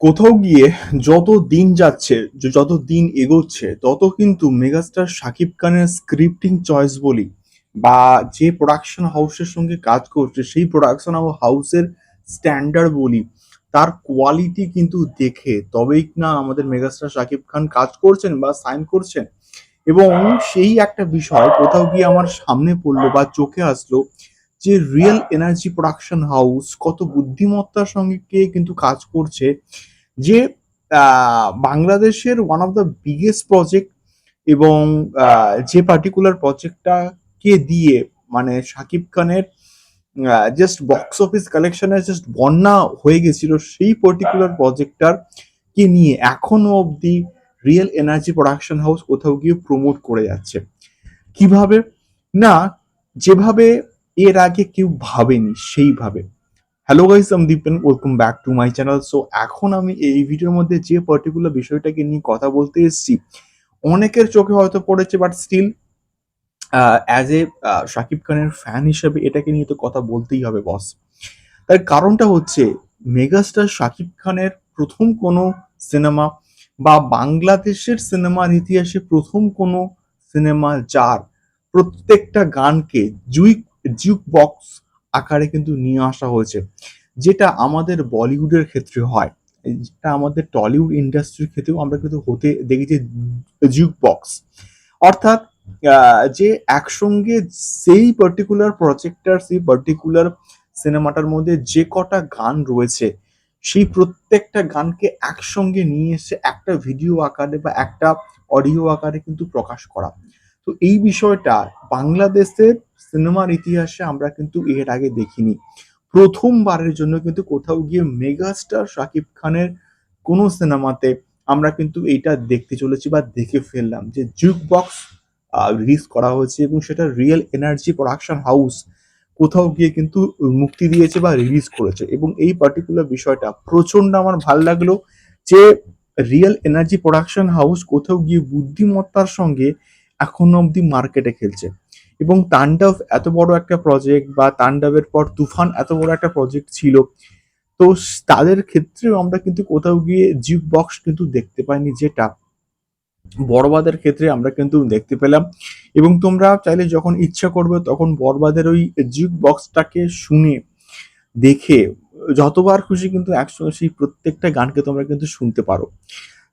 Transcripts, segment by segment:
কোথাও গিয়ে যত দিন যাচ্ছে যত দিন এগোচ্ছে, তত কিন্তু মেগাস্টার শাকিব খানের স্ক্রিপ্টিং চয়েস বলি বা যে প্রোডাকশন হাউসের সঙ্গে কাজ করছে, সেই প্রোডাকশন হাউসের স্ট্যান্ডার্ড বলি, তার কোয়ালিটি কিন্তু দেখে তবেই না আমাদের মেগাস্টার শাকিব খান কাজ করছেন বা সাইন করছেন। এবং সেই একটা বিষয় কোথাও গিয়ে আমার সামনে পড়ল বা চোখে আসলো যে রিয়েল এনার্জি প্রোডাকশন হাউস কত বুদ্ধিমত্তার সঙ্গে কে কিন্তু কাজ করছে, যে বাংলাদেশের one of the biggest project এবং যে পার্টিকুলার প্রজেক্টটাকে দিয়ে মানে শাকিব খানের জাস্ট বক্স অফিস কালেকশনে জাস্ট বন্যা হয়ে গেছিল সেই পার্টিকুলার প্রজেক্টটার কে নিয়ে এখনও অবধি রিয়েল এনার্জি প্রোডাকশন হাউস কোথাও গিয়ে প্রমোট করে যাচ্ছে। কীভাবে? না, যেভাবে এর আগে কেউ ভাবেনি সেইভাবে। হ্যালো গাইস আমি Dipen welcome back to my channel so এখন আমি এই ভিডিওর মধ্যে যে পার্টিকুলার বিষয়টাকে নিয়ে কথা বলতে এসেছি, অনেকের চোখে হয়তো পড়েছে but still as a Shakib খানের ফ্যান হিসেবে এটাকে নিয়ে তো কথা বলতেই হবে বস তার কারণটা হচ্ছে মেগাস্টার শাকিব খানের প্রথম কোনো সিনেমা বা বাংলাদেশের সিনেমার ইতিহাসে প্রথম কোনো সিনেমা যার প্রত্যেকটা গানকে জুইক জুক বক্স আকারে কিন্তু নিয়ে আসা হয়েছে, যেটা আমাদের বলিউডের ক্ষেত্রে হয়। যেটা আমাদের টলিউড ইন্ডাস্ট্রির ক্ষেত্রেও আমরা কিন্তু হতে দেখেছি জুক বক্স অর্থাৎ যে একসঙ্গে সেই পার্টিকুলার প্রজেক্টটার সেই পার্টিকুলার সিনেমাটার মধ্যে যে কটা গান রয়েছে, সেই প্রত্যেকটা গানকে একসঙ্গে নিয়ে এসে একটা ভিডিও আকারে বা একটা অডিও আকারে কিন্তু প্রকাশ করা। তো এই বিষয়টা বাংলাদেশের সিনেমার ইতিহাসে আমরা কিন্তু এর আগে দেখিনি। প্রথমবারের জন্য কিন্তু কোথাও গিয়ে মেগাস্টার শাকিব খানের কোনো সিনেমাতে আমরা কিন্তু এইটা দেখতে চলেছি বা দেখে ফেললাম যে জুক বক্স রিলিজ করা হয়েছে এবং সেটা রিয়েল এনার্জি প্রোডাকশন হাউস কোথাও গিয়ে কিন্তু মুক্তি দিয়েছে বা রিলিজ করেছে। এবং এই পার্টিকুলার বিষয়টা প্রচণ্ড আমার ভালো লাগল যে রিয়েল এনার্জি প্রোডাকশন হাউস কোথাও গিয়ে বুদ্ধিমত্তার সঙ্গে এখনও অবধি মার্কেটে খেলছে। এবং তাণ্ডব এত বড় একটা প্রজেক্ট বা তাণ্ডবের পর তুফান এত বড় একটা প্রজেক্ট ছিল। তো তাদের ক্ষেত্রেও আমরা কিন্তু কোথাও গিয়ে জিপ বক্স কিন্তু দেখতে পাইনি যেটা। বড়বাদের ক্ষেত্রে আমরা কিন্তু দেখতে পেলাম। এবং তোমরা চাইলে যখন ইচ্ছা করবে তখন বড়বাদের ওই জিপ বক্সটাকে শুনে, দেখে, যতবার খুশি কিন্তু একসঙ্গে সেই প্রত্যেকটা গানকে তোমরা কিন্তু শুনতে পারো।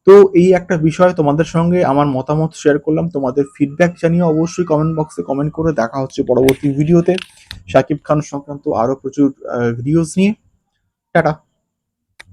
তো এই একটা বিষয় তোমাদের সঙ্গে আমার মতামত শেয়ার করলাম। তোমাদের ফিডব্যাক জানিয়ে অবশ্যই কমেন্ট বক্সে কমেন্ট করে। দেখা হচ্ছে পরবর্তী ভিডিওতে শাকিব খান সংক্রান্ত আরও প্রচুর ভিডিওস নিয়ে। টাটা।